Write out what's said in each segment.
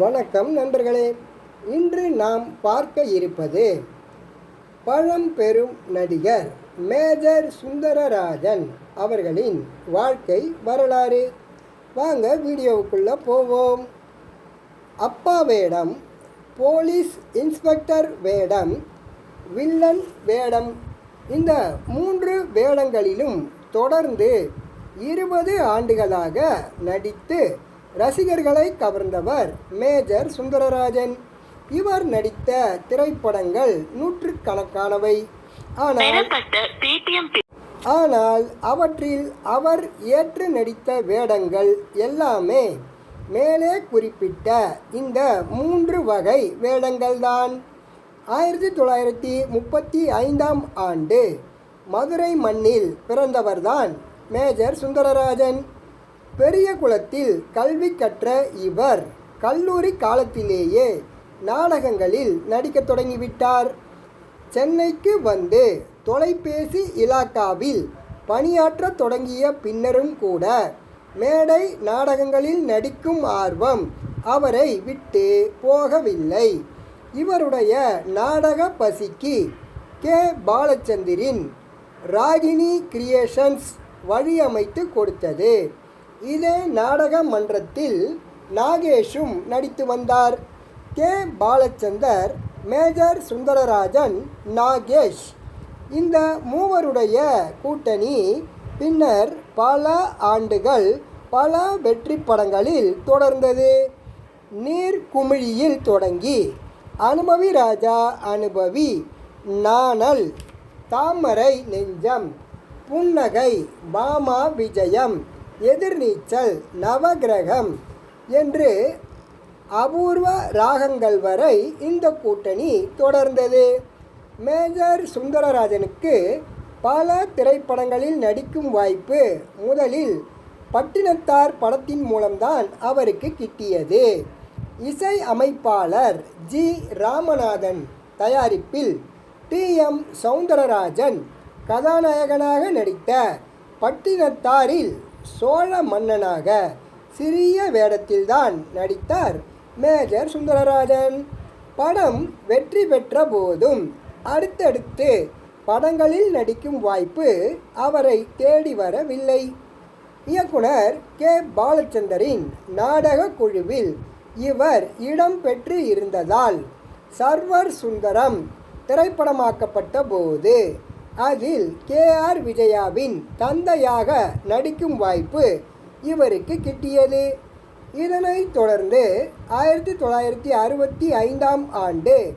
வணக்கம் நண்பர்களே. இன்று நாம் பார்க்க இருப்பது பழம்பெரும் நடிகர் மேஜர் சுந்தரராஜன் அவர்களின் வாழ்க்கை வரலாறு. வாங்க வீடியோவுக்குள்ளே போவோம். அப்பா வேடம் போலீஸ் இன்ஸ்பெக்டர் வேடம் வில்லன் வேடம். இந்த மூன்று வேடங்களிலும் தொடர்ந்து இருபது ஆண்டுகளாக நடித்து ரசிகர்களை கவர்ந்தவர் மேஜர் சுந்தரராஜன். இவர் நடித்த திரைப்படங்கள் நூற்றுக்கணக்கானவை. ஆனால் ஆனால் அவற்றில் அவர் ஏற்று நடித்த வேடங்கள் எல்லாமே மேலே குறிப்பிட்ட இந்த மூன்று வகை வேடங்கள்தான். ஆயிரத்தி தொள்ளாயிரத்தி முப்பத்தி ஐந்தாம் ஆண்டு மதுரை மண்ணில் பிறந்தவர்தான் மேஜர் சுந்தரராஜன். பெரிய குளத்தில் கல்வி கற்ற இவர் கல்லூரி காலத்திலேயே நாடகங்களில் நடிக்கத் தொடங்கிவிட்டார். சென்னைக்கு வந்து தொலைபேசி இலாக்காவில் பணியாற்றத் தொடங்கிய பின்னரும் கூட மேடை நாடகங்களில் நடிக்கும் ஆர்வம் அவரை விட்டு போகவில்லை. இவருடைய நாடக பசிக்கு கே. பாலச்சந்திரின் ராகினி கிரியேஷன்ஸ் வழியமைத்து கொடுத்தது. இதே நாடக மன்றத்தில் நாகேஷும் நடித்து வந்தார். கே. பாலச்சந்தர் மேஜர் சுந்தரராஜன் நாகேஷ். இந்த மூவருடைய கூட்டணி பின்னர் பல ஆண்டுகள் பல வெற்றி படங்களில் தொடர்ந்தது. நீர்க்குமிழியில் தொடங்கி அனுபவி ராஜா அனுபவி நாணல் தாமரை நெஞ்சம் புன்னகை பாமா விஜயம் எதிர்நீச்சல் நவகிரகம் என்று அபூர்வ ராகங்கள் வரை இந்த கூட்டணி தொடர்ந்தது. மேஜர் சுந்தரராஜனுக்கு பல திரைப்படங்களில் நடிக்கும் வாய்ப்பு முதலில் பட்டினத்தார் படத்தின் மூலம்தான் அவருக்கு கிட்டியது. இசை அமைப்பாளர் ஜி. ராமநாதன் தயாரிப்பில் டி. எம். சௌந்தரராஜன் கதாநாயகனாக நடித்த பட்டினத்தாரில் சோழ மன்னனாக சிறிய வேடத்தில்தான் நடித்தார் மேஜர் சுந்தரராஜன். படம் வெற்றி பெற்ற போதும் அடுத்தடுத்து படங்களில் நடிக்கும் வாய்ப்பு அவரை தேடி வரவில்லை. இயக்குனர் கே. பாலச்சந்தரின் நாடக குழுவில் இவர் இடம் பெற்று இருந்ததால் சர்வர் சுந்தரம் திரைப்படமாக்கப்பட்ட போது அதில் கே ஆர் விஜயாவின் தந்தையாக நடிக்கும் வாய்ப்பு இவருக்கு கிட்டியது. இதனைத் தொடர்ந்து ஆயிரத்தி தொள்ளாயிரத்தி அறுபத்தி ஐந்தாம் ஆண்டு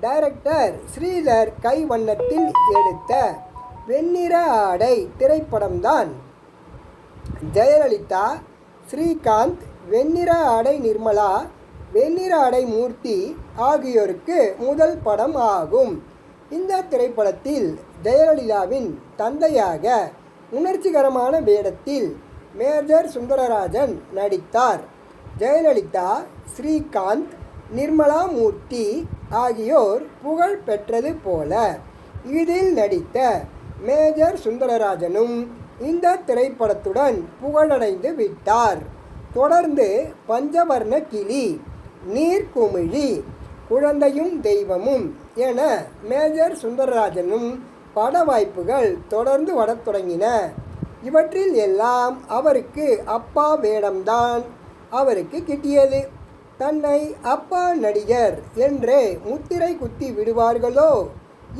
டைரக்டர் ஸ்ரீதர் கைவண்ணத்தில் எடுத்த வெண்ணிற ஆடை திரைப்படம்தான். ஜெயலலிதா ஸ்ரீகாந்த் வெண்ணிற ஆடை நிர்மலா வெண்ணிற ஆடை மூர்த்தி ஆகியோருக்கு முதல் படம் ஆகும். இந்த திரைப்படத்தில் ஜெயலலிதாவின் தந்தையாக உணர்ச்சிகரமான வேடத்தில் மேஜர் சுந்தரராஜன் நடித்தார். ஜெயலலிதா ஸ்ரீகாந்த் நிர்மலா மூர்த்தி ஆகியோர் புகழ் பெற்றது போல இதில் நடித்த மேஜர் சுந்தரராஜனும் இந்த திரைப்படத்துடன் புகழடைந்து விட்டார். தொடர்ந்து பஞ்சவர்ண கிளி நீர்க்குமிழி குழந்தையும் தெய்வமும் என மேஜர் சுந்தரராஜனும் பட வாய்ப்புகள் தொடர்ந்து வரத் தொடங்கின. இவற்றில் எல்லாம் அவருக்கு அப்பா வேடம்தான் அவருக்கு கிட்டியது. தன்னை அப்பா நடிகர் என்றே முத்திரை குத்தி விடுவார்களோ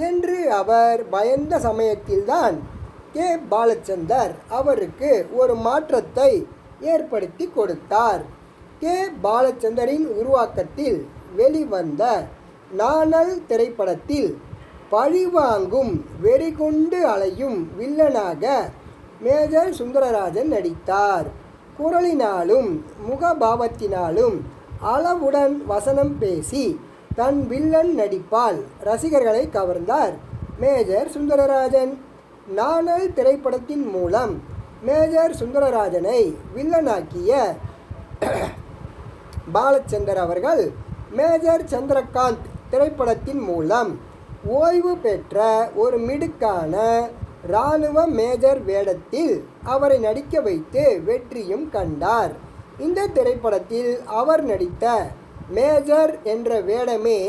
என்று அவர் பயந்த சமயத்தில்தான் கே. பாலச்சந்தர் அவருக்கு ஒரு மாற்றத்தை ஏற்படுத்தி கொடுத்தார். கே. பாலச்சந்தரின் உருவாக்கத்தில் வெளிவந்த நாணல் திரைப்படத்தில் பழிவாங்கும் வெறிகொண்டு அலையும் வில்லனாக மேஜர் சுந்தரராஜன் நடித்தார். குரலினாலும் முகபாவத்தினாலும் அளவுடன் வசனம் பேசி தன் வில்லன் நடிப்பால் ரசிகர்களை கவர்ந்தார் மேஜர் சுந்தரராஜன். நாணல் திரைப்படத்தின் மூலம் மேஜர் சுந்தரராஜனை வில்லனாக்கிய பாலச்சந்தர் அவர்கள் மேஜர் சந்திரகாந்த் திரைப்படத்தின் மூலம் ஓய்வு பெற்ற ஒரு மிடுக்கான இராணுவ மேஜர் வேடத்தில் அவரை நடிக்க வைத்து வெற்றியும் கண்டார். இந்த திரைப்படத்தில் அவர் நடித்த மேஜர் என்ற வேடமே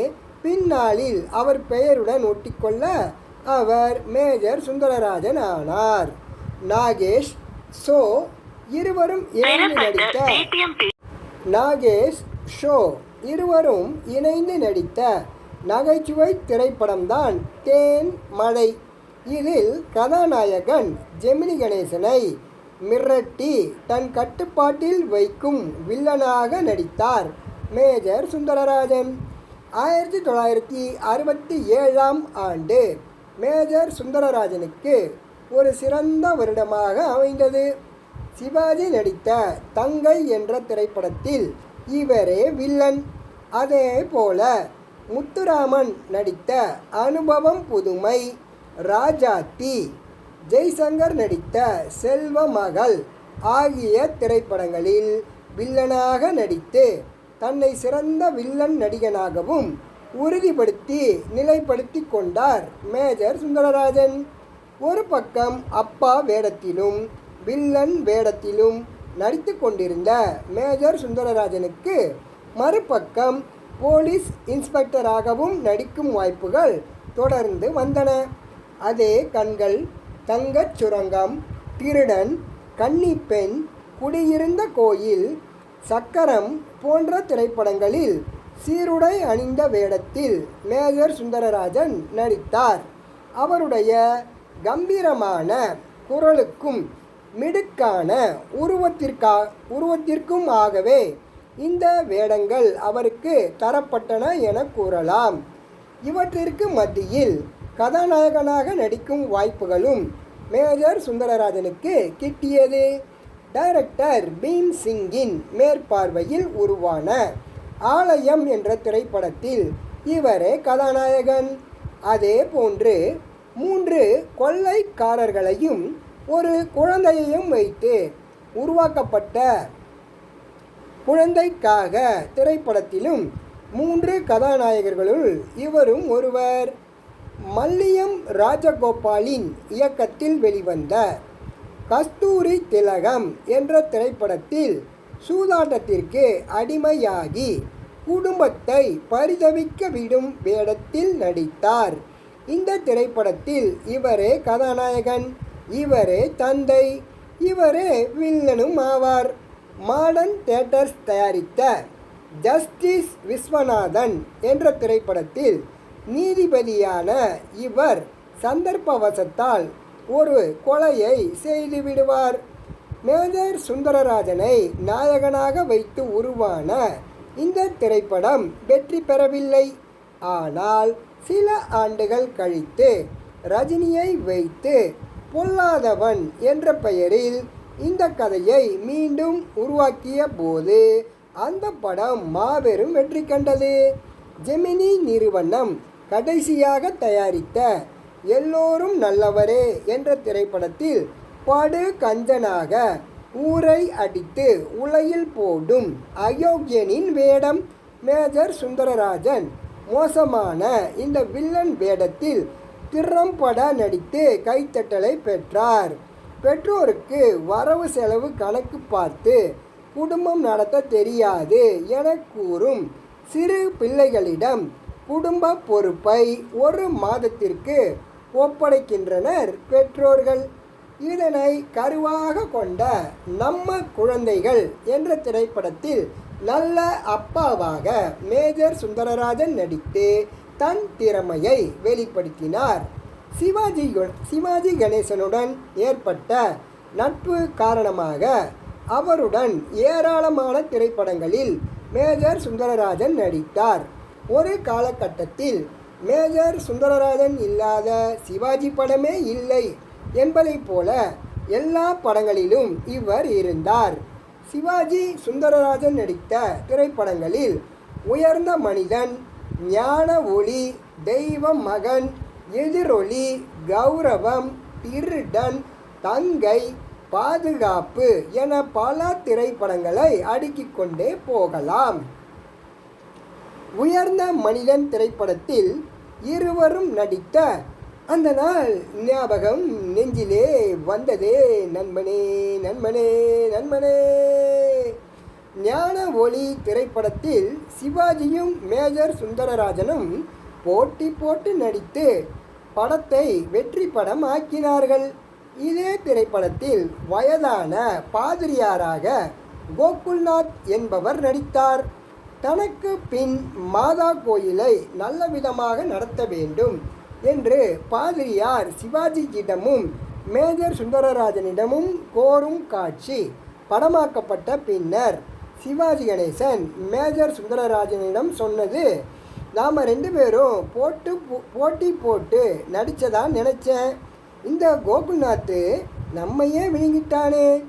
பின்னாளில் அவர் பெயருடன் ஒட்டிக்கொள்ள அவர் மேஜர் சுந்தரராஜன் ஆனார். நாகேஷ் சோ இருவரும் இணைந்து நடித்த நாகேஷ் ஷோ இருவரும் இணைந்து நடித்த நகைச்சுவை திரைப்படம்தான் தேன் மழை. இதில் கதாநாயகன் ஜெமினி கணேசனை மிரட்டி தன் கட்டுப்பாட்டில் வைக்கும் வில்லனாக நடித்தார் மேஜர் சுந்தரராஜன். ஆயிரத்தி தொள்ளாயிரத்தி அறுபத்தி ஏழாம் ஆண்டு மேஜர் சுந்தரராஜனுக்கு ஒரு சிறந்த வருடமாக அமைந்தது. சிவாஜி நடித்த தங்கை என்ற திரைப்படத்தில் இவரே வில்லன். அதே போல முத்துராமன் நடித்த அனுபவம் புதுமை ராஜாத்தி ஜெய்சங்கர் நடித்த செல்வ மகள் ஆகிய திரைப்படங்களில் வில்லனாக நடித்து தன்னை சிறந்த வில்லன் நடிகனாகவும் உறுதிப்படுத்தி நிலைப்படுத்தி கொண்டார் மேஜர் சுந்தரராஜன். ஒரு பக்கம் அப்பா வேடத்திலும் வில்லன் வேடத்திலும் நடித்து கொண்டிருந்த மேஜர் சுந்தரராஜனுக்கு மறுபக்கம் போலீஸ் இன்ஸ்பெக்டராகவும் நடிக்கும் வாய்ப்புகள் தொடர்ந்து வந்தன. அதே கண்கள் தங்கச் சுரங்கம் திருடன் கன்னிப்பெண் குடியிருந்த கோயில் சக்கரம் போன்ற திரைப்படங்களில் சீருடை அணிந்த வேடத்தில் மேஜர் சுந்தரராஜன் நடித்தார். அவருடைய கம்பீரமான குரலுக்கும் மிடுக்கான உருவத்திற்கா உருவத்திற்கும் ஆகவே இந்த வேடங்கள் அவருக்கு தரப்பட்டன என கூறலாம். இவற்றிற்கு மத்தியில் கதாநாயகனாக நடிக்கும் வாய்ப்புகளும் மேஜர் சுந்தரராஜனுக்கு கிட்டியது. டைரக்டர் பீம் சிங்கின் மேற்பார்வையில் உருவான ஆலயம் என்ற திரைப்படத்தில் இவரே கதாநாயகன். அதே போன்று மூன்று கொள்ளைக்காரர்களையும் ஒரு குழந்தையையும் வைத்து உருவாக்கப்பட்ட குழந்தைக்காக திரைப்படத்திலும் மூன்று கதாநாயகர்களுள் இவரும் ஒருவர். மல்லியம் ராஜகோபாலின் இயக்கத்தில் வெளிவந்த கஸ்தூரி திலகம் என்ற திரைப்படத்தில் சூதாட்டத்திற்கு அடிமையாகி குடும்பத்தை பரிதவிக்க விடும் வேடத்தில் நடித்தார். இந்த திரைப்படத்தில் இவரே கதாநாயகன். இவரே தந்தை இவரே வில்லனும் ஆவார். மாடர்ன் தேட்டர்ஸ் தயாரித்த ஜஸ்டிஸ் விஸ்வநாதன் என்ற திரைப்படத்தில் நீதிபதியான இவர் சந்தர்ப்பவசத்தால் ஒரு கொலையை செய்து விடுவார் சுந்தரராஜனை நாயகனாக வைத்து உருவான இந்த திரைப்படம் வெற்றி பெறவில்லை. ஆனால் சில ஆண்டுகள் கழித்து ரஜினியை வைத்து பொல்லாதவன் என்ற பெயரில் இந்த கதையை மீண்டும் உருவாக்கிய போது அந்த படம் மாபெரும் வெற்றி கண்டது. ஜெமினி நிறுவனம் கடைசியாக தயாரித்த எல்லோரும் நல்லவரே என்ற திரைப்படத்தில் படு கஞ்சனாக ஊரை அடித்து உலையில் போடும் அயோக்கியனின் வேடம் மேஜர் சுந்தரராஜன் மோசமான இந்த வில்லன் வேடத்தில் திறம்பட நடித்து கைத்தட்டலை பெற்றார். பெற்றோருக்கு வரவு செலவு கணக்கு பார்த்து குடும்பம் நடத்த தெரியாது என கூறும் சிறு பிள்ளைகளிடம் குடும்ப பொறுப்பை ஒரு மாதத்திற்கு ஒப்படைக்கின்றனர் பெற்றோர்கள். இதனை கருவாக கொண்ட நம்ம குழந்தைகள் என்ற திரைப்படத்தில் நல்ல அப்பாவாக மேஜர் சுந்தரராஜன் நடித்து தன் திறமையை வெளிப்படுத்தினார். சிவாஜி சிவாஜி கணேசனுடன் ஏற்பட்ட நட்பு காரணமாக அவருடன் ஏராளமான திரைப்படங்களில் மேஜர் சுந்தரராஜன் நடித்தார். ஒரு காலகட்டத்தில் மேஜர் சுந்தரராஜன் இல்லாத சிவாஜி படமே இல்லை என்பதைப் போல எல்லா படங்களிலும் இவர் இருந்தார். சிவாஜி சுந்தரராஜன் நடித்த திரைப்படங்களில் உயர்ந்த மனிதன் ஞான ஒளி தெய்வ மகன் எதிரொலி கௌரவம் திருடன் தங்கை பாதுகாப்பு என பல திரைப்படங்களை அடுக்கிக் கொண்டே போகலாம். உயர்ந்த மனிதன் திரைப்படத்தில் இருவரும் நடித்த அந்த நாள் ஞாபகம் நெஞ்சிலே வந்ததே. நண்பனே நண்பனே நண்பனே. ஞான ஒளி திரைப்படத்தில் சிவாஜியும் மேஜர் சுந்தரராஜனும் போட்டி போட்டு நடித்து படத்தை வெற்றி படம் ஆக்கினார்கள். இதே திரைப்படத்தில் வயதான பாதிரியாராக கோகுல்நாத் என்பவர் நடித்தார். தனக்கு பின் மாதா கோயிலை நல்ல விதமாக நடத்த வேண்டும் என்று பாதிரியார் சிவாஜியிடமும் மேஜர் சுந்தரராஜனிடமும் கோரும் காட்சி படமாக்கப்பட்ட பின்னர் சிவாஜி கணேசன் மேஜர் சுந்தரராஜனிடம் சொன்னது. நாம் ரெண்டு பேரும் போட்டு போ- போட்டி போட்டு நடித்ததா நினச்சேன். இந்த கோகுல்நாத்து நம்மையே விழுங்கிட்டானே.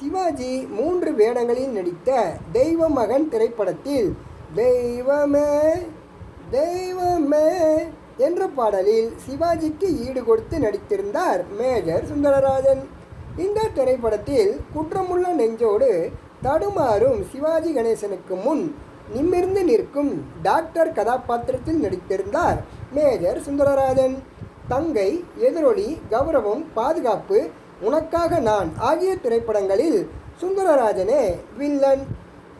சிவாஜி மூன்று வேடங்களில் நடித்த தெய்வ மகன் திரைப்படத்தில் தெய்வமே தெய்வமே என்ற பாடலில் சிவாஜிக்கு ஈடு கொடுத்து நடித்திருந்தார் மேஜர் சுந்தரராஜன். இந்த திரைப்படத்தில் குற்றமுள்ள நெஞ்சோடு தடுமாறும் சிவாஜி கணேசனுக்கு முன் நிமிர்ந்து நிற்கும் டாக்டர் கதாபாத்திரத்தில் நடித்திருந்தார் மேஜர் சுந்தரராஜன். தங்கை எதிரொலி கௌரவம் பாதுகாப்பு உனக்காக நான் ஆகிய திரைப்படங்களில் சுந்தரராஜனே வில்லன்.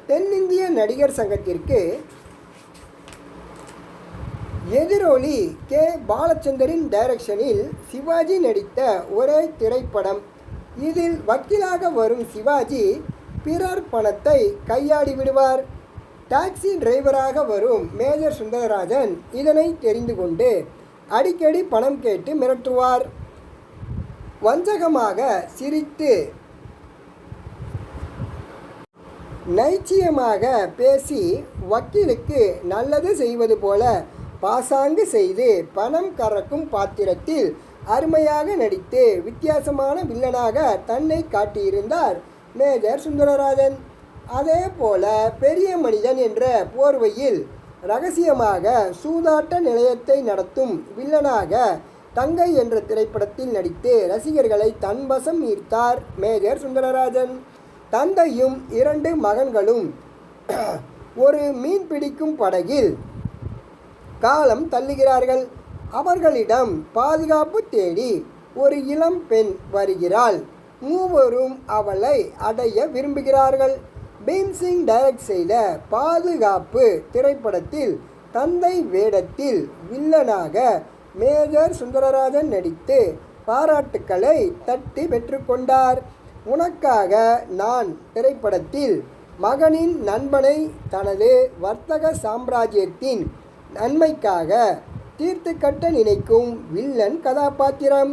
தென்னிந்திய நடிகர் சங்கத்திற்கு எதிரொலி கே. பாலச்சந்தரின் டைரக்ஷனில் சிவாஜி நடித்த ஒரே திரைப்படம். இதில் வக்கீலாக வரும் சிவாஜி பிறர் பணத்தை கையாடி விடுவார். டாக்ஸி டிரைவராக வரும் மேஜர் சுந்தரராஜன் இதனை தெரிந்து கொண்டு அடிக்கடி பணம் கேட்டு மிரட்டுவார். வஞ்சகமாக சிரித்து நைச்சியமாக பேசி வக்கீலுக்கு நல்லது செய்வது போல பாசாங்கு செய்து பணம் கறக்கும் பாத்திரத்தில் அருமையாக நடித்து வித்தியாசமான வில்லனாக தன்னை காட்டியிருந்தார். மேஜர் சுந்தரராஜன். அதே போல பெரிய மனிதன் என்ற போர்வையில் ரகசியமாக சூதாட்ட நிலையத்தை நடத்தும் வில்லனாக தங்கை என்ற திரைப்படத்தில் நடித்து ரசிகர்களை தன்வசம் ஈர்த்தார் மேஜர் சுந்தரராஜன். தந்தையும் இரண்டு மகன்களும் ஒரு மீன் பிடிக்கும் படகில் காலம் தள்ளுகிறார்கள். அவர்களிடம் பாதுகாப்பு தேடி ஒரு இளம் பெண் வருகிறாள். மூவரும் அவளை அடைய விரும்புகிறார்கள். பீம்சிங் டைரக்ட் செய்த பாதுகாப்பு திரைப்படத்தில் தந்தை வேடத்தில் வில்லனாக மேஜர் சுந்தரராஜன் நடித்து பாராட்டுக்களை தட்டி பெற்றுக்கொண்டார் உனக்காக நான் திரைப்படத்தில் மகனின் நண்பனை தனது வர்த்தக சாம்ராஜ்யத்தின் நன்மைக்காக தீர்த்து கட்ட நினைக்கும் வில்லன் கதாபாத்திரம்.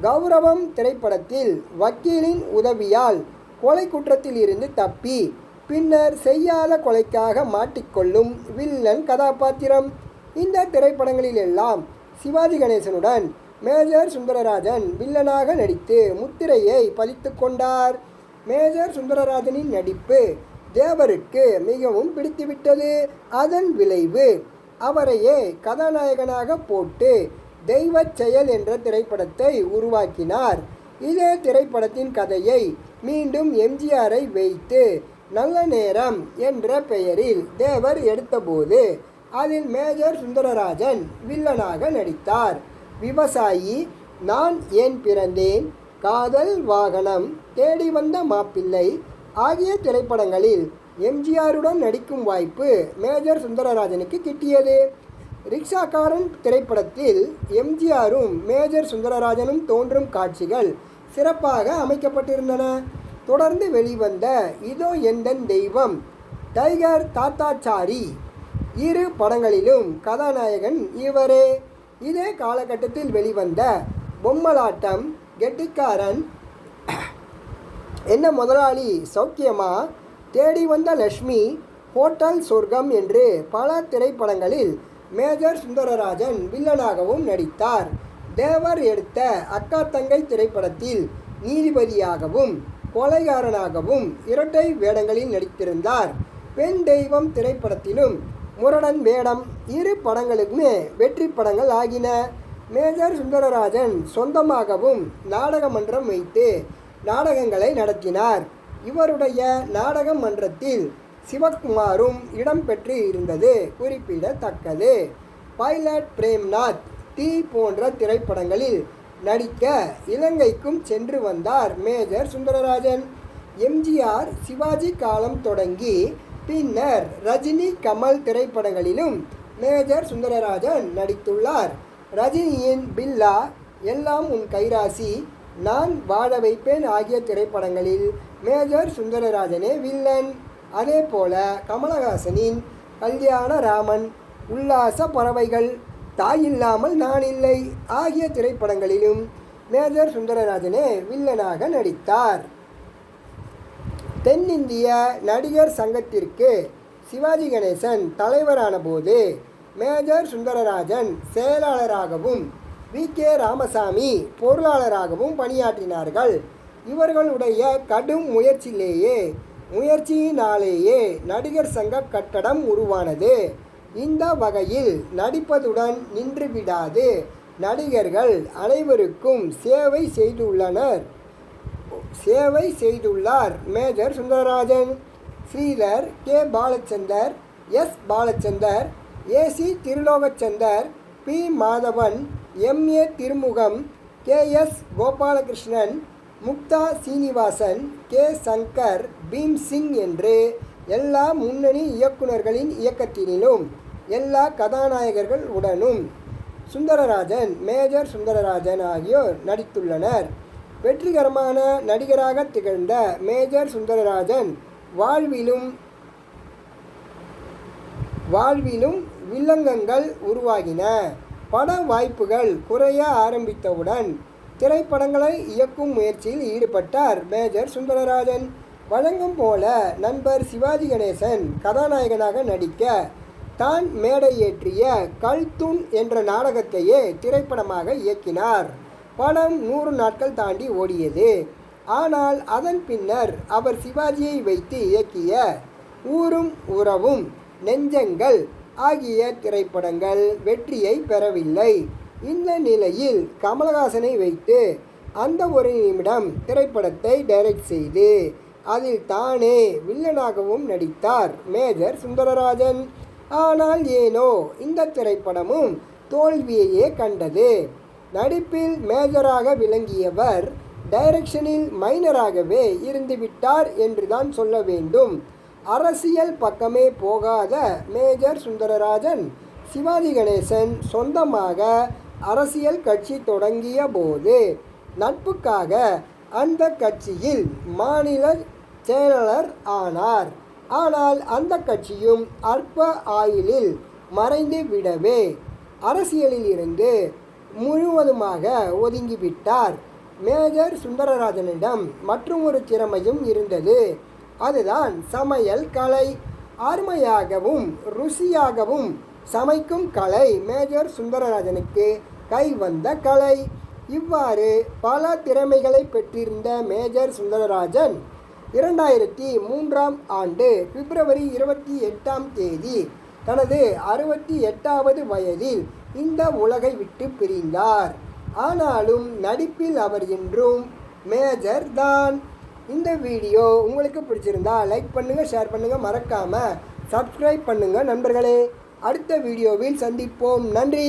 கௌரவம் திரைப்படத்தில் வக்கீலின் உதவியால் கொலை குற்றத்தில் இருந்து தப்பி பின்னர் செய்யாத கொலைக்காக மாட்டிக்கொள்ளும் வில்லன் கதாபாத்திரம். இந்த திரைப்படங்களில் எல்லாம் சிவாஜி கணேசனுடன் மேஜர் சுந்தரராஜன் வில்லனாக நடித்து முத்திரையை பதித்து கொண்டார். மேஜர் சுந்தரராஜனின் நடிப்பு தேவருக்கு மிகவும் பிடித்துவிட்டது. அதன் விளைவு அவரையே கதாநாயகனாக போட்டு தெய்வச் செயல் என்ற திரைப்படத்தை உருவாக்கினார். இதே திரைப்படத்தின் கதையை மீண்டும் எம்ஜிஆரை வைத்து நல்ல நேரம் என்ற பெயரில் தேவர் எடுத்தபோது அதில் மேஜர் சுந்தரராஜன் வில்லனாக நடித்தார். விவசாயி நான் ஏன் பிறந்தேன்? காதல் வாகனம் தேடி வந்த மாப்பிள்ளை ஆகிய திரைப்படங்களில் எம்ஜிஆருடன் நடிக்கும் வாய்ப்பு மேஜர் சுந்தரராஜனுக்கு கிட்டியது. ரிக்ஷாக்காரன் திரைப்படத்தில் எம்ஜிஆரும் மேஜர் சுந்தரராஜனும் தோன்றும் காட்சிகள் சிறப்பாக அமைக்கப்பட்டிருந்தன. தொடர்ந்து வெளிவந்த இதோ எந்தன் தெய்வம்? டைகர் தாத்தாச்சாரி. இரு படங்களிலும் கதாநாயகன் இவரே. இதே காலகட்டத்தில் வெளிவந்த பொம்மலாட்டம் கெட்டிக்காரன் என்ன முதலாளி சௌக்கியமா? தேடி வந்த லக்ஷ்மி ஹோட்டல் சொர்க்கம் என்று பல திரைப்படங்களில் மேஜர் சுந்தரராஜன் வில்லனாகவும் நடித்தார். தேவர் எடுத்த அக்கா தங்கை திரைப்படத்தில் நீதிபதியாகவும் கொலைகாரனாகவும் இரட்டை வேடங்களில் நடித்திருந்தார். பெண் தெய்வம் திரைப்படத்திலும் முரடன் வேடம் இரு படங்களுக்குமே வெற்றி படங்கள் ஆகின. மேஜர் சுந்தரராஜன் சொந்தமாகவும் நாடக மன்றம் வைத்து நாடகங்களை நடத்தினார். இவருடைய நாடக மன்றத்தில் சிவகுமாரும் இடம்பெற்று இருந்தது. குறிப்பிடத்தக்கது. பைலட் பிரேம்நாத் தீ போன்ற திரைப்படங்களில் நடிக்க இலங்கைக்கும் சென்று வந்தார் மேஜர் சுந்தரராஜன். எம்ஜிஆர் சிவாஜி காலம் தொடங்கி பின்னர் ரஜினி கமல் திரைப்படங்களிலும் மேஜர் சுந்தரராஜன் நடித்துள்ளார். ரஜினியின் பில்லா எல்லாம் உன் கைராசி நான் வாழ வைப்பேன் ஆகிய திரைப்படங்களில் மேஜர் சுந்தரராஜனே வில்லன். அதே போல கமலஹாசனின் கல்யாண ராமன் உல்லாச பறவைகள் தாயில்லாமல் நான் இல்லை ஆகிய திரைப்படங்களிலும் மேஜர் சுந்தரராஜனே வில்லனாக நடித்தார். தென்னிந்திய நடிகர் சங்கத்திற்கு சிவாஜி கணேசன் தலைவரான போது மேஜர் சுந்தரராஜன் செயலாளராகவும் வி. கே. ராமசாமி பொருளாளராகவும் பணியாற்றினார்கள். இவர்களுடைய கடும் முயற்சியிலேயே முயற்சியினாலேயே நடிகர் சங்க கட்டடம் உருவானது. இந்த வகையில் நடிப்பதுடன் நின்றுவிடாது. நடிகர்கள் அனைவருக்கும் சேவை செய்துள்ளனர். சேவை செய்துள்ளார் Major Sundararajan Sridhar K. Balachander S. Balachander AC Thirulokachandar P. Madhavan MA Thirumugam K. S. Gopalakrishnan Muktha Srinivasan K. Shankar Bhim Singh என்று எல்லா முன்னணி இயக்குனர்களின் இயக்கத்தினிலும் எல்லா கதாநாயகர்கள் உடனும். சுந்தரராஜன் மேஜர் சுந்தரராஜன் ஆகியோர் நடித்துள்ளனர். வெற்றிகரமான நடிகராக திகழ்ந்த மேஜர் சுந்தரராஜன் வாழ்விலும் வாழ்விலும் வில்லங்கங்கள் உருவாகின. பட வாய்ப்புகள் குறைய ஆரம்பித்தவுடன் திரைப்படங்களை இயக்கும் முயற்சியில் ஈடுபட்டார் மேஜர் சுந்தரராஜன். வழங்கும் போல நண்பர் சிவாஜி கணேசன் கதாநாயகனாக நடிக்க தான் மேடை ஏற்றிய கல்தூண் என்ற நாடகத்தையே திரைப்படமாக இயக்கினார். படம் நூறு நாட்கள் தாண்டி ஓடியது. ஆனால் அதன் பின்னர் அவர் சிவாஜியை வைத்து இயக்கிய ஊரும் உறவும் நெஞ்சங்கள் ஆகிய திரைப்படங்கள் வெற்றியை பெறவில்லை. இந்த நிலையில் கமலஹாசனை வைத்து அந்த ஒரு நிமிடம் திரைப்படத்தை டைரக்ட் செய்து அதில் தானே வில்லனாகவும் நடித்தார் மேஜர் சுந்தரராஜன். ஆனால் ஏனோ இந்த திரைப்படமும் தோல்வியையே கண்டது. நடிப்பில் மேஜராக விளங்கியவர் டைரக்ஷனில் மைனராகவே இருந்துவிட்டார் என்றுதான் சொல்ல வேண்டும். அரசியல் பக்கமே போகாத மேஜர் சுந்தரராஜன் சிவாஜி கணேசன் சொந்தமாக அரசியல் கட்சி தொடங்கிய போது நட்புக்காக அந்த கட்சியில் மாநில செயலாளர் ஆனார். ஆனால் அந்த கட்சியும் அற்ப ஆயுளில் மறைந்து விடவே அரசியலில் இருந்து முழுவதுமாக ஒதுங்கிவிட்டார். மேஜர் சுந்தரராஜனிடம் மற்றும் ஒரு திறமையும் இருந்தது. அதுதான் சமையல் கலை. அருமையாகவும் ருசியாகவும் சமைக்கும் கலை மேஜர் சுந்தரராஜனுக்கு கைவந்த கலை. இவ்வாறு பல திறமைகளை பெற்றிருந்த மேஜர் சுந்தரராஜன் இரண்டாயிரத்தி மூன்றாம் ஆண்டு பிப்ரவரி இருபத்தி எட்டாம் தேதி தனது அறுபத்தி எட்டாவது வயதில் இந்த உலகை விட்டு பிரிந்தார். ஆனாலும் நடிப்பில் அவர் என்றும் மேஜர் தான். இந்த வீடியோ உங்களுக்கு பிடிச்சிருந்தா லைக் பண்ணுங்கள் ஷேர் பண்ணுங்கள் மறக்காமல் சப்ஸ்கிரைப் பண்ணுங்கள் நண்பர்களே. அடுத்த வீடியோவில் சந்திப்போம். நன்றி.